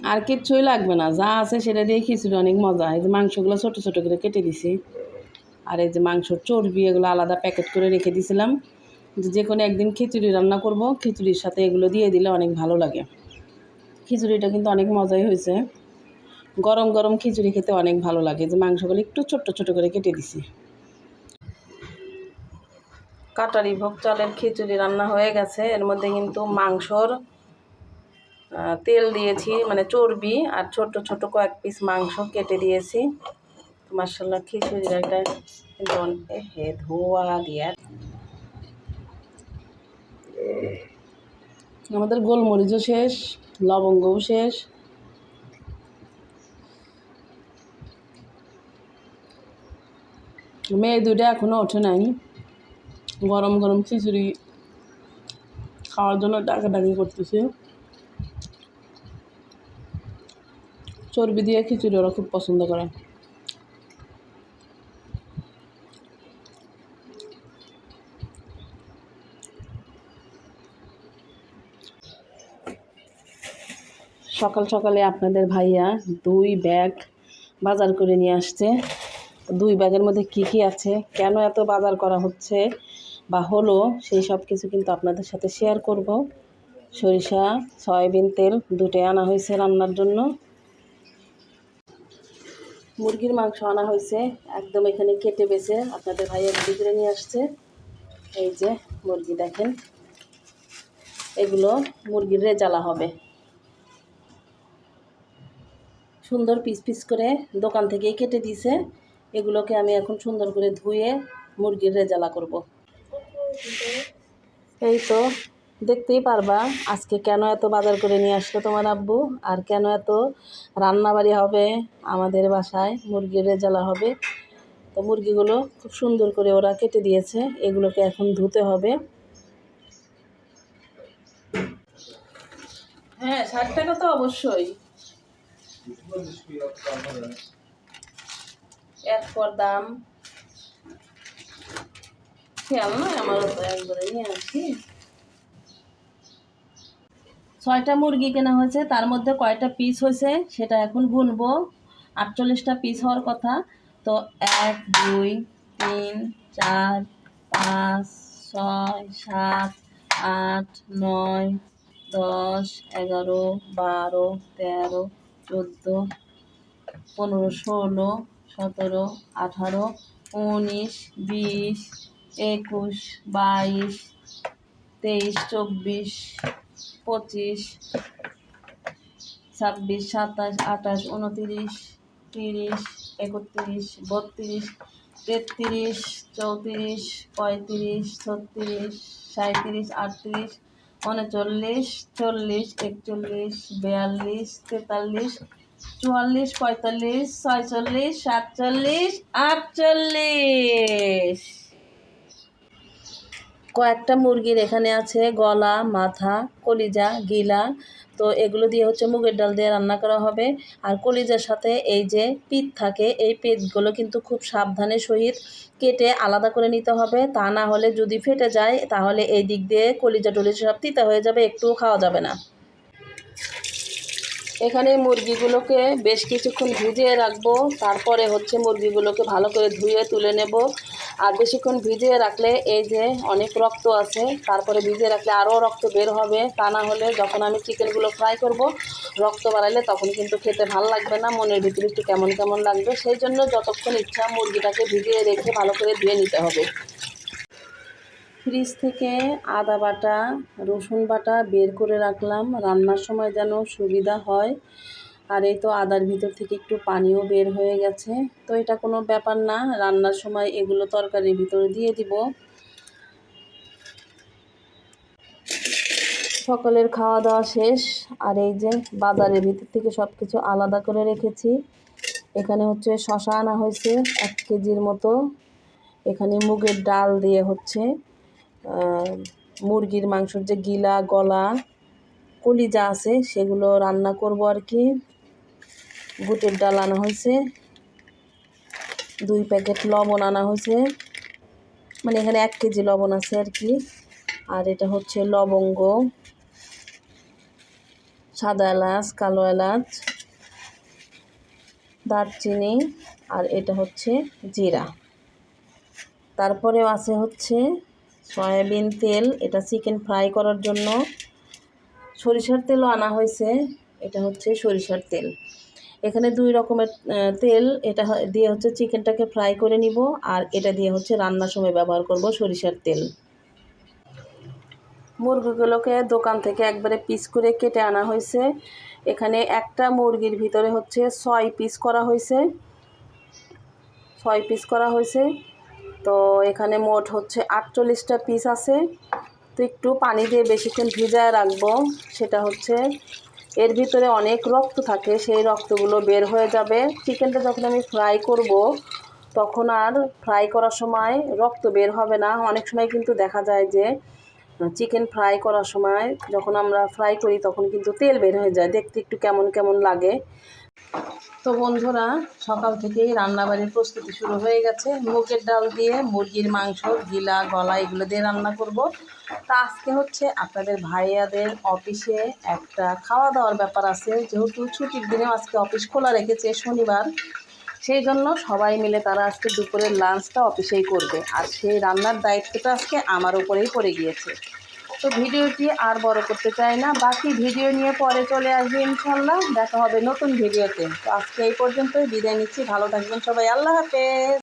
আর কিচ্ছুই লাগবে না, যা আছে সেটা দিয়ে খিচুড়ি অনেক মজা। এই যে মাংসগুলো ছোটো ছোটো করে কেটে দিছি। আর এই যে মাংসর চর্বি, এগুলো আলাদা প্যাকেট করে রেখে দিয়েছিলাম যে কোনো একদিন খিচুড়ি রান্না করব, খিচুড়ির সাথে এগুলো দিয়ে দিলে অনেক ভালো লাগে। খিচুড়িটা কিন্তু অনেক মজাই হয়েছে। গরম গরম খিচুড়ি খেতে অনেক ভালো লাগে। যে মাংসগুলো একটু ছোট্ট ছোট করে কেটে দিছি। কাটারি ভোগ চালের খিচুড়ি রান্না হয়ে গেছে। এর মধ্যে কিন্তু মাংসর তেল দিয়েছি মানে চর্বি আর ছোট ছোট কয়েক পিস মাংস কেটে দিয়েছি। মার্শাল্লাহ খিচুড়ির একটা হে ধোয়া দিয়ে। আমাদের গোলমরিচও শেষ, লবঙ্গও শেষ। মেয়ে দুটো এখনও ওঠে নাই। গরম গরম খিচুড়ি খাওয়ার জন্য ডাকাডাকি করতেছে। চর্বি দিয়ে খিচুড়ি ওরা খুব পছন্দ করে। সকাল সকালে আপনাদের ভাইয়া দুই ব্যাগ বাজার করে নিয়ে আসছে। দুই ব্যাগের মধ্যে কি কি আছে, কেন এত বাজার করা হচ্ছে বা হলো, সেই সব কিছু কিন্তু আপনাদের সাথে শেয়ার করব। সরিষা, সয়াবিন তেল দুটোই আনা হয়েছে রান্নার জন্য। মুরগির মাংস আনা হয়েছে। একদম এখানে কেটে বেছে আপনাদের ভাইয়া রেডি করে নিয়ে আসছে। এই যে মুরগি দেখেন। এগুলো মুরগির রেজালা হবে। সুন্দর পিস পিস করে দোকান থেকেই কেটে দিয়েছে এগুলোকে আমি এখন সুন্দর করে ধুয়ে মুরগির রেজালা করব। এই তো দেখতেই পারবা আজকে কেন এত বাজার করে নিয়ে আসলো তোমার আব্বু, আর কেন এত রান্নাবাড়ি হবে আমাদের বাসায়, মুরগির রেজালা হবে। তো মুরগিগুলো খুব সুন্দর করে ওরা কেটে দিয়েছে, এগুলোকে এখন ধুতে হবে। হ্যাঁ ষাট টাকা তো অবশ্যই। এক পর দাম। খেয়াল নয় আমারও তো একবারে নিয়ে আসি। ছয়টা মুরগি কেনা হয়েছে, তার মধ্যে কয়টা পিস হয়েছে সেটা এখন গুনবো আটচল্লিশটা পিস হওয়ার কথা। তো এক, দুই, তিন, চার, পাঁচ, ছয়, সাত, আট, নয়, দশ, এগারো, বারো, তেরো, চোদ্দ, পনেরো, ষোলো, সতেরো, আঠারো, উনিশ, বিশ, একুশ, বাইশ, তেইশ, চব্বিশ পঁচিশ, ছাব্বিশ, সাতাশ, আঠাশ, উনতিরিশ, তিরিশ, একত্রিশ, বত্রিশ, তেত্রিশ, চৌত্রিশ, পঁয়ত্রিশ, ছত্রিশ সাঁত্রিশ আটত্রিশ, উনচল্লিশ, চল্লিশ, একচল্লিশ, বিয়াল্লিশ, তেতাল্লিশ, চুয়াল্লিশ, পঁয়তাল্লিশ, ছয়চল্লিশ, সাতচল্লিশ, আটচল্লিশ। কয়েকটা মুরগির এখানে আছে গলা, মাথা, কলিজা, গিলা। তো এগুলো দিয়ে হচ্ছে মুগের ডাল দিয়ে রান্না করা হবে। আর কলিজার সাথে এই যে পিঠ থাকে, এই পিঠগুলো কিন্তু খুব সাবধানে সহিত কেটে আলাদা করে নিতে হবে। তা না হলে যদি ফেটে যায়, তাহলে এই দিক দিয়ে কলিজা টলিজা সব তিতা হয়ে যাবে, একটুও খাওয়া যাবে না। এখানে মুরগিগুলোকে বেশ কিছুক্ষণ ভিজিয়ে রাখব। তারপরে হচ্ছে মুরগিগুলোকে ভালো করে ধুয়ে তুলে নেব। আর বেশিক্ষণ ভিজিয়ে রাখলে এই যে অনেক রক্ত আছে, তারপরে ভিজিয়ে রাখলে আরও রক্ত বের হবে। তা না হলে যখন আমি চিকেনগুলো ফ্রাই করব, রক্ত বাড়ালে তখন কিন্তু খেতে ভালো লাগবে না, মনের ভিতরে একটু কেমন কেমন লাগবে। সেই জন্য যতক্ষণ ইচ্ছা মুরগিটাকে ভিজিয়ে রেখে ভালো করে ধুয়ে নিতে হবে। ফ্রিজ থেকে আদা বাটা, রসুন বাটা বের করে রাখলাম। রান্নার সময় যেন সুবিধা হয়। আর এই তো আদার ভিতর থেকে একটু পানিও বের হয়ে গেছে। তো এটা কোনো ব্যাপার না, রান্নার সময় এগুলো তরকারির ভিতরে দিয়ে দিব। সকালের খাওয়া দাওয়া শেষ, আর এই যে বাজারের ভিতর থেকে সব কিছু আলাদা করে রেখেছি। এখানে হচ্ছে শশা আনা হয়েছে এক কেজির মতো। এখানে মুগের ডাল দিয়ে হচ্ছে মুরগির মাংসর যে গিলা, গলা, কলিজা আছে, সেগুলো রান্না করব আর কি। বুটের ডাল আনা হয়েছে। দুই প্যাকেট লবণ আনা হয়েছে। মানে এখানে এক কেজি লবণ আছে আর কি। আর এটা হচ্ছে লবঙ্গ, সাদা এলাচ, কালো এলাচ, দারচিনি আর এটা হচ্ছে জিরা। তারপরেও আছে হচ্ছে সয়াবিন তেল। এটা চিকেন ফ্রাই করার জন্য সরিষার তেলও আনা হয়েছে। এটা হচ্ছে সরিষার তেল। এখানে দুই রকমের তেল, এটা দিয়ে হচ্ছে চিকেনটাকে ফ্রাই করে নিব, আর এটা দিয়ে হচ্ছে রান্নার সময় ব্যবহার করব সরিষার তেল। মুরগিগুলোকে দোকান থেকে একবারে পিস করে কেটে আনা হয়েছে। এখানে একটা মুরগির ভিতরে হচ্ছে ছয় পিস করা হয়েছে। ছয় পিস করা হয়েছে। তো এখানে মোট হচ্ছে আটচল্লিশটা পিস আছে। তো একটু পানি দিয়ে বেশিক্ষণ ভিজায় রাখব। সেটা হচ্ছে এর ভিতরে অনেক রক্ত থাকে, সেই রক্তগুলো বের হয়ে যাবে। চিকেনটা যখন আমি ফ্রাই করব, তখন আর ফ্রাই করার সময় রক্ত বের হবে না। অনেক সময় কিন্তু দেখা যায় যে, চিকেন ফ্রাই করার সময় যখন আমরা ফ্রাই করি, তখন কিন্তু তেল বের হয়ে যায়। দেখতে একটু কেমন কেমন লাগে। তো বন্ধুরা, সকাল থেকেই রান্নাবাড়ির প্রস্তুতি শুরু হয়ে গেছে। মুগের ডাল দিয়ে মুরগির মাংস, গিলা, গলা, এগুলো দিয়ে রান্না করব। তা আজকে হচ্ছে আপনাদের ভাইয়াদের অফিসে একটা খাওয়া দাওয়ার ব্যাপার আছে। যেহেতু ছুটির দিনেও আজকে অফিস খোলা রেখেছে শনিবার, সেই জন্য সবাই মিলে তারা আজকে দুপুরের লাঞ্চটা অফিসেই করবে। আর সেই রান্নার দায়িত্বটা আজকে আমার উপরেই পড়ে গিয়েছে। তো ভিডিওটি আর বড় করতে চাই না। বাকি ভিডিও নিয়ে পরে চলে আসবে ইনশাল্লাহ দেখা হবে নতুন ভিডিওতে। তো আজকে এই পর্যন্তই। বিদায় নিচ্ছি। ভালো থাকবেন সবাই। আল্লাহ হাফেজ।